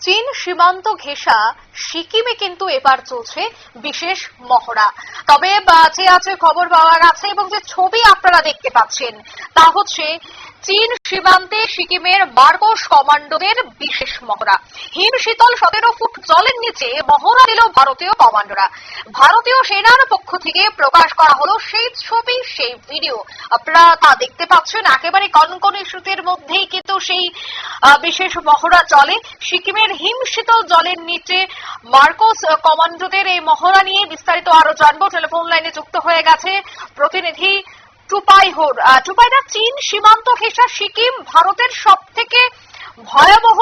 চীন সীমান্ত ঘেঁষা সিকিমে কিন্তু এবার চলছে বিশেষ মহড়া। তবে যে আছে খবর পাওয়া গেছে এবং যে ছবি আপনারা দেখতে পাচ্ছেন, তা হচ্ছে চীন সীমান্তে সিকিমের মার্গোস কমান্ডোদের বিশেষ মহড়া। হিম শীতল সতেরো ফুট জলের নিচে মহড়া দিল ভারতীয় কমান্ডোরা ভারতীয় সেনার পক্ষ থেকে প্রকাশ করা হলো সেই ছবি, সেই ভিডিও। আপনারা তা দেখতে পাচ্ছেন, একেবারে কনকনে শীতের মধ্যেই কিন্তু সেই বিশেষ মহড়া চলে। সিকিমের হিম শীতল জলের নিচে মার্কোস কমান্ডোদের এই মহড়া নিয়ে বিস্তারিত আরও জানব। টেলিফোন লাইনে যুক্ত হয়ে গেছে প্রতিনিধি টুপাইহোর আহ, টুপাইদা চীন সীমান্ত ঘেঁষা সিকিম ভারতের সব থেকে ভয়াবহ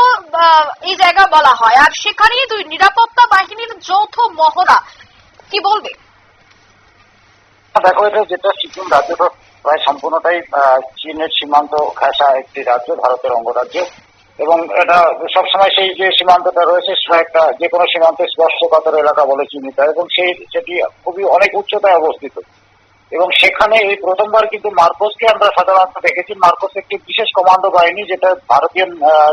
এই জায়গা বলা হয়। আর সেখানেই দুই নিরাপত্তা বাহিনীর যৌথ মহড়া। কি বলবে? দেখো এটা যেটা সিকিম রাজ্য প্রায় সম্পূর্ণটাই চীনের সীমান্ত ঘেঁষা একটি রাজ্য ভারতের অঙ্গরাজ্য। এবং এটা সবসময় সেই যে সীমান্তটা রয়েছে একটা যে কোনো সীমান্তে স্পর্শকাতর এলাকা বলে চিহ্নিত এবং সেই সেটি খুবই অনেক উচ্চতায় অবস্থিত। এবং সেখানে এই প্রথমবার কিন্তু মার্কোসকে আমরা সাধারণত দেখেছি। মার্কোস একটি বিশেষ কমান্ডো বাহিনী, যেটা ভারতীয়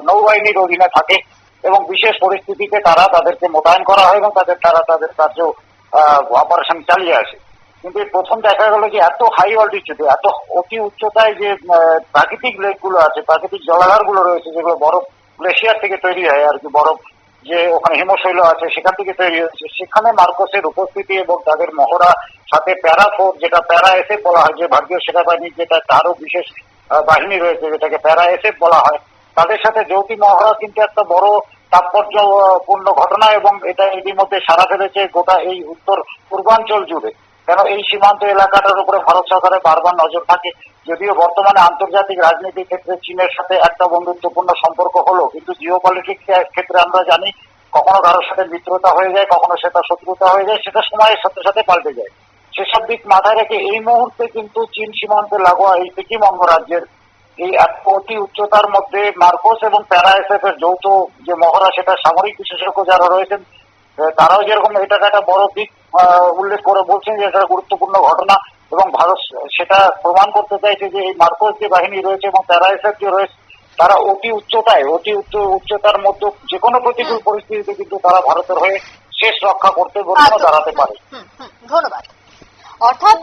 নৌবাহিনীর অধীনে থাকে এবং বিশেষ পরিস্থিতিতে তারা তাদেরকে মোতায়েন করা হয় এবং তাদের, তারা তাদের কার্য অপারেশন চালিয়ে আসে। কিন্তু প্রথম দেখা গেল যে এত হাই অল্টিটিউডে এত অতি উচ্চতায় যে প্রাকৃতিক লেকগুলো আছে, প্রাকৃতিক জলাধারগুলো রয়েছে, যেগুলো বরফ গ্লেশিয়ার থেকে তৈরি হয় আর কি, বরফ যে ওখানে হিমশৈল আছে, সেখান থেকে তৈরি হয়েছে। সেখানে মার্কোসের উপস্থিতি এবং তাদের মহড়া সাথে প্যারাফোর যেটা প্যারা এসে বলা হয়, যে ভারতীয় সেনাবাহিনীর যেটা তারও বিশেষ বাহিনী রয়েছে, যেটাকে প্যারা এসে বলা হয়, তাদের সাথে যৌতি মহড়া কিন্তু একটা বড় তাৎপর্যপূর্ণ ঘটনা এবং এটা ইতিমধ্যে সারা ফেলেছে গোটা এই উত্তর পূর্বাঞ্চল জুড়ে। কেন এই সীমান্ত এলাকাটার উপরে ভারত সরকারের বারবার নজর থাকে? যদিও বর্তমানে আন্তর্জাতিক রাজনীতির ক্ষেত্রে চীনের সাথে একটা বন্ধুত্বপূর্ণ সম্পর্ক হলো, কিন্তু জিও পলিটিক্স ক্ষেত্রে আমরা জানি কখনো কারোর সাথে মিত্রতা হয়ে যায়, কখনো সেটা শত্রুতা হয়ে যায়, সেটা সময়ের সাথে সাথে পাল্টে যায়। সেসব দিক মাথায় রেখে এই মুহূর্তে কিন্তু চীন সীমান্তে লাগোয়া এই সিকিম অঙ্গরাজ্যের এই অতি উচ্চতার মধ্যে মার্কোস এবং প্যারা এসএফ এর যৌথ যে মহড়া, সেটা সামরিক বিশেষজ্ঞ যারা রয়েছেন তারাও যেরকম এটাকে একটা বড় দিক উল্লেখ করে বলছেন যে এটা গুরুত্বপূর্ণ ঘটনা এবং ভারত সেটা প্রমাণ করতে চাইছে যে এই মার্কোস যে বাহিনী রয়েছে এবং প্যারাইসার যে রয়েছে তারা অতি উচ্চতায় অতি উচ্চ উচ্চতার মধ্যে যে কোনো প্রতিকূল পরিস্থিতিতে কিন্তু তারা ভারতের হয়ে শেষ রক্ষা করতে বলেও দাঁড়াতে পারে। ধন্যবাদ। অর্থাৎ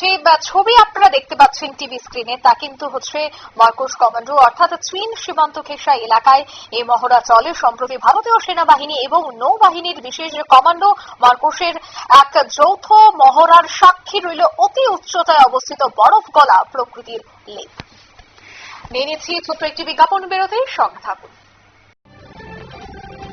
যে ছবি আপনারা দেখতে পাচ্ছেন টিভি স্ক্রিনে, তা কিন্তু হচ্ছে মার্কোস কমান্ডো, অর্থাৎ চীন সীমান্ত ঘেঁষা এলাকায় এই মহড়া চলে। সম্প্রতি ভারতীয় সেনাবাহিনী এবং নৌবাহিনীর বিশেষ কমান্ডো, মার্কোসের এক যৌথ মহড়ার সাক্ষী রইল অতি উচ্চতায় অবস্থিত বরফ গলা প্রকৃতির লেক নিয়ে নিচ্ছি ছোট্ট একটি বিজ্ঞাপন বেরোতেই সঙ্গে থাকুন।